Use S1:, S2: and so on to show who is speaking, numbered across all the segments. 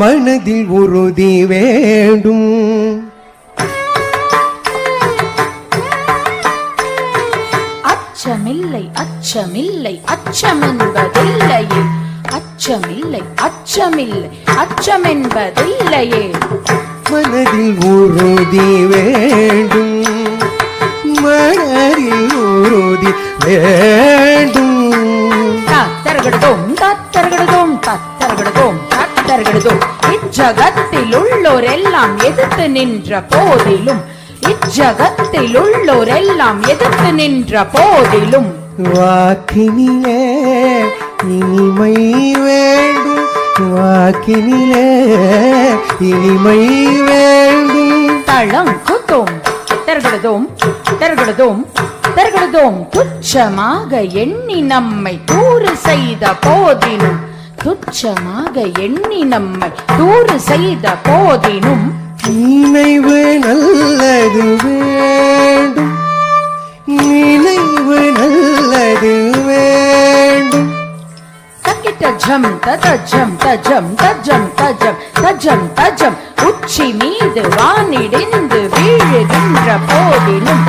S1: மனதில் உறுதி வேண்டும்
S2: அச்சமில்லை அச்சமில்லை அச்சம் என்பதில்லையே அச்சமில்லை அச்சமில்லை அச்சம் என்பதில்லையே
S1: மனதில் உறுதி வேண்டும் மனதில் உறுதி வேண்டும்
S2: தாத்தரகடதோம் தாத்தர் படுதோ இச்சகத்தில் உள்ளோர் எல்லாம் எதிர்த்து நின்ற போதிலும் இச்சகத்தில் உள்ளோர் எல்லாம் எதிர்த்து நின்ற போதிலும்
S1: வாக்கினிலே இனிமை வேண்டும் வாக்கினிலே இனிமை வேண்டும்
S2: தளம் குத்தும் தருகிறதும் தருகிறதும் தருகிறதும் துச்சமாக எண்ணி நம்மை கூறு செய்த போதிலும் துச்சமாக எண்ணி நம்மை தூறு செய்த போதினும்
S1: நினைவு நல்லது வேண்டும் நினைவு நல்லது வேண்டும்
S2: தஜம் தஜம் தஜம் தஜம் தஜம் தஜம் தஜம் உச்சி மீது வானிடிந்து வீழுகின்ற போதினும்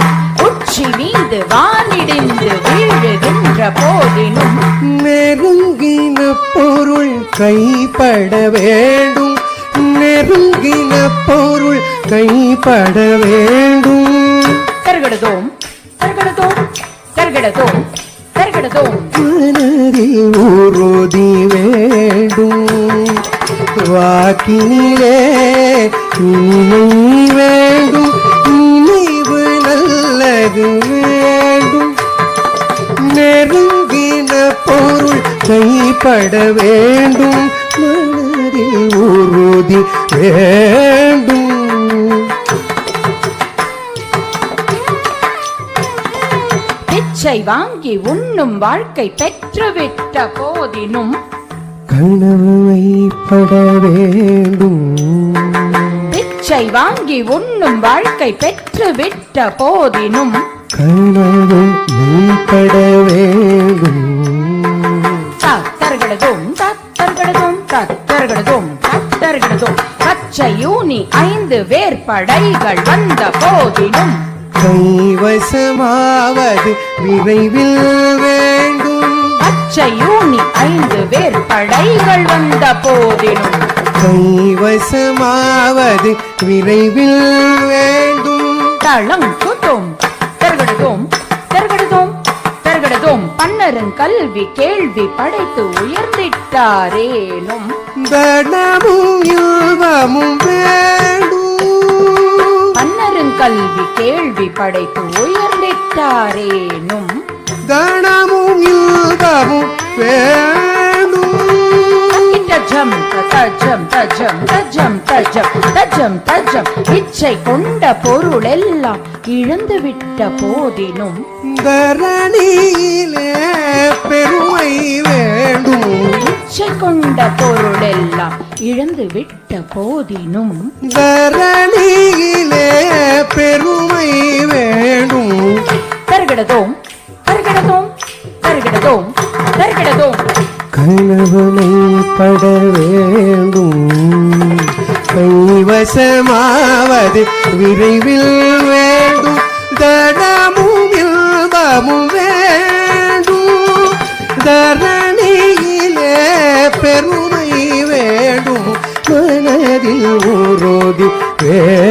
S2: உச்சி மீது வானிடிந்து வீழுகின்ற போதினும்
S1: நெருங்கி கைப்பட வேண்டும் நெருங்கின பொருள் கைப்பட வேண்டும்
S2: கருகடதோம் கருகடதோம் கருகடதோம் கருகடதோம்
S1: ஊரோதி வேண்டும் வாக்கினிலே இனிமை பட வேண்டும் மனதில் உறுதி வேண்டும்
S2: பிச்சை வாங்கி உண்ணும் வாழ்க்கை பெற்றுவிட்ட போதினும்
S1: கணவைப்பட வேண்டும்
S2: பிச்சை வாங்கி உண்ணும் வாழ்க்கை பெற்றுவிட்ட போதினும்
S1: கனவு நீ வேண்டும்
S2: தத்தர்களதும் தத்தர்களதும் தத்தர்களதும் தத்தர்களதும் கச்சையூனி ஐந்து வேற்படைகள் வந்த போதினும்
S1: கைவசமாவது விரைவில் வேண்டும்
S2: கச்சையூனி ஐந்து வேற்படைகள் வந்த போதினும்
S1: கைவசமாவது விரைவில் வேண்டும்
S2: தளங்குதும் கல்வி கேள்வி படைத்து உயர்ந்திட்டாரேனும் பன்னரும் கல்வி கேள்வி படைத்து உயர்ந்திட்டாரேனும்
S1: தனமும் யூகமும்
S2: தஜம் தஜம் தஜம் தஜம் தஜம் தஜம் தஜம் இச்சை கொண்ட பொருள் எல்லாம் விட்ட போதினும்
S1: தரணியிலே பெருமை வேண்டும்
S2: உச்சை கொண்ட பொருளெல்லாம் இழந்து விட்ட போதினும்
S1: தரணியிலே பெருமை வேண்டும்
S2: தருகிடதோம் தருகிடதோம் தருகிடதோம் தருகிடதோம்
S1: கணவனை பட வேண்டும் கைவசமாவது விரைவில் வே വേണ്ടു ദടമും ഇൽവമും വേണ്ടു ധരണിയിലെ പെരുമൈ വേണ്ടു മനതിൽ ഉറുതി വേ